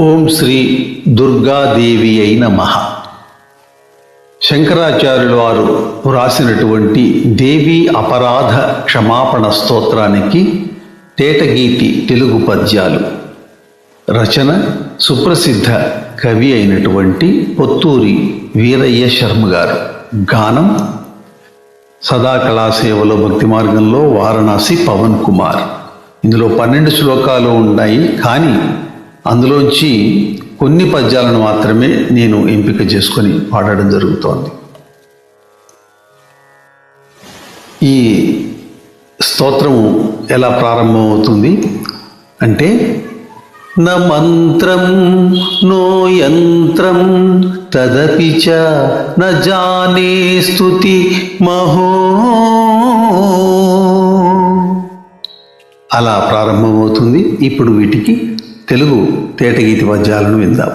ఓం శ్రీ దుర్గాదేవి అయిన మహ శంకరాచార్యులు వారు వ్రాసినటువంటి దేవి అపరాధ క్షమాపణ స్తోత్రానికి తేటగీతి తెలుగు పద్యాలు. రచన సుప్రసిద్ధ కవి అయినటువంటి పొత్తూరి వీరయ్య శర్మ గారు. గానం సదా కళాసేవలో భక్తి మార్గంలో వారణాసి పవన్ కుమార్. ఇందులో పన్నెండు శ్లోకాలు ఉన్నాయి కానీ అందులోంచి కొన్ని పద్యాలను మాత్రమే నేను ఎంపిక చేసుకొని పాడడం జరుగుతోంది. ఈ స్తోత్రము ఎలా ప్రారంభమవుతుంది? అంటే న మంత్రం నో యంత్రం తదపి చ న జానే స్తుతి మహో. అలా ప్రారంభమవుతుంది. ఇప్పుడు వీటికి తెలుగు తేటగీతి పద్యాలను విందాం.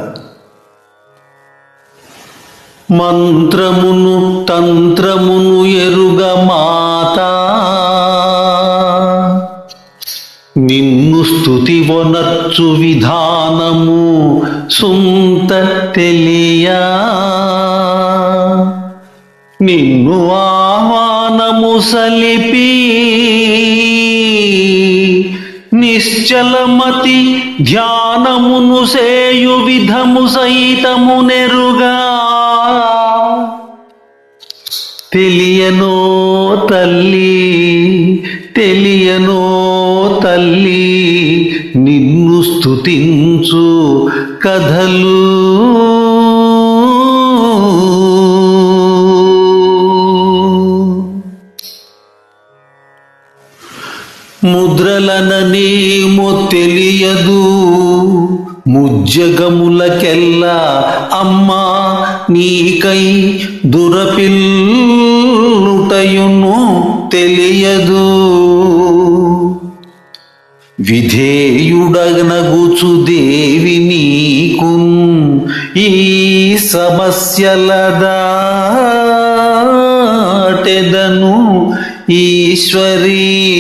మంత్రమును తంత్రమును ఎరుగ మాత. నిన్ను స్తుతి వనర్చు విధానము సుంత తెలియా. నిన్ను ఆహ్వానము సలిపి నిశ్చలమతి ధ్యానమును సేయు విధము సైతము నెరుగా. తెలియనో తల్లి తెలియనో తల్లి నిన్ను స్థుతించు కథలు. ముద్రలననేమో తెలియదు. ముజ్జగములకెల్లా అమ్మా నీకై దురపిల్లుటయును తెలియదు. విధేయుడగనగుచు దేవి నీకు ఈ సమస్యల దాటెదను. ఈశ్వరీ.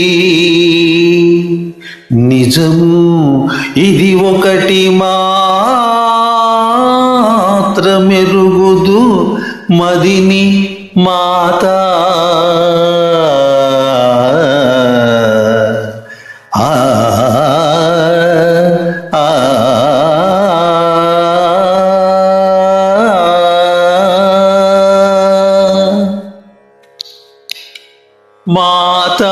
నిజము ఇది ఒకటి మాత్రమెరుగుదు మదిని మాత. మాత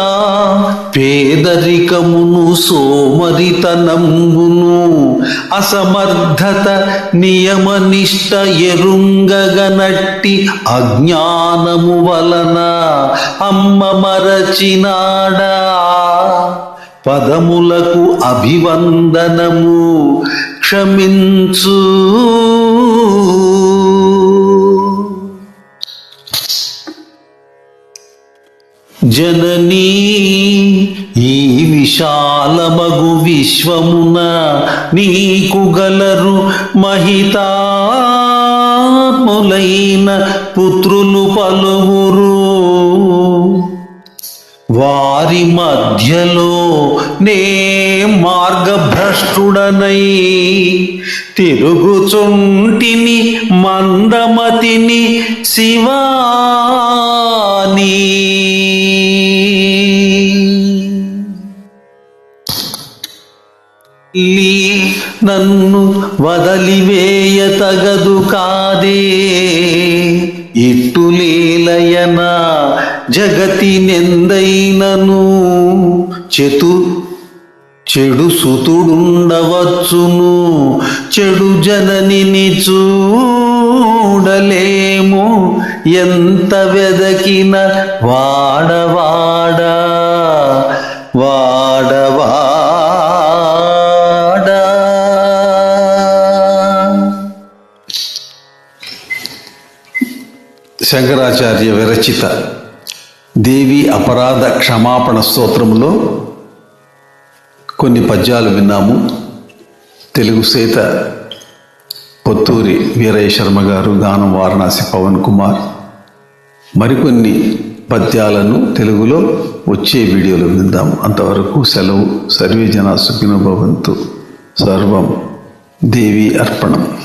పేదరికమును సోమరితనమును అసమర్థత నియమనిష్ట ఎరుంగగనట్టి అజ్ఞానము వలన అమ్మ మరచినాడా? పదములకు అభివందనము క్షమించు. జననీ ఈ విశాలమగు విశ్వమున నీకు గలరు మహితాత్ములైన పుత్రులు పలువురు. వారి మధ్యలో నే మార్గభ్రష్టుడనై తిరుగుచుంటిని మందమతిని శివాని. నన్ను వదలివేయ తగదు కాదే. ఇట్టులేలయన జగతి నెందైనను చెతు చెడు సుతుడుండవచ్చును చెడు జననిని చూడలేము. ఎంత వెదకిన వాడవాడా వాడవాడా. శంకరాచార్య విరచిత దేవి అపరాధ క్షమాపణ స్తోత్రములో కొన్ని పద్యాలు విన్నాము. తెలుగు సేత పొత్తూరి వీరయ్య శర్మ గారు గానం వారణాసి పవన్ కుమార్ మరికొన్ని పద్యాలను తెలుగులో వచ్చే వీడియోలో విందాము. అంతవరకు సెలవు. సర్వే జన సుఖినభవంతు సర్వం దేవి అర్పణం.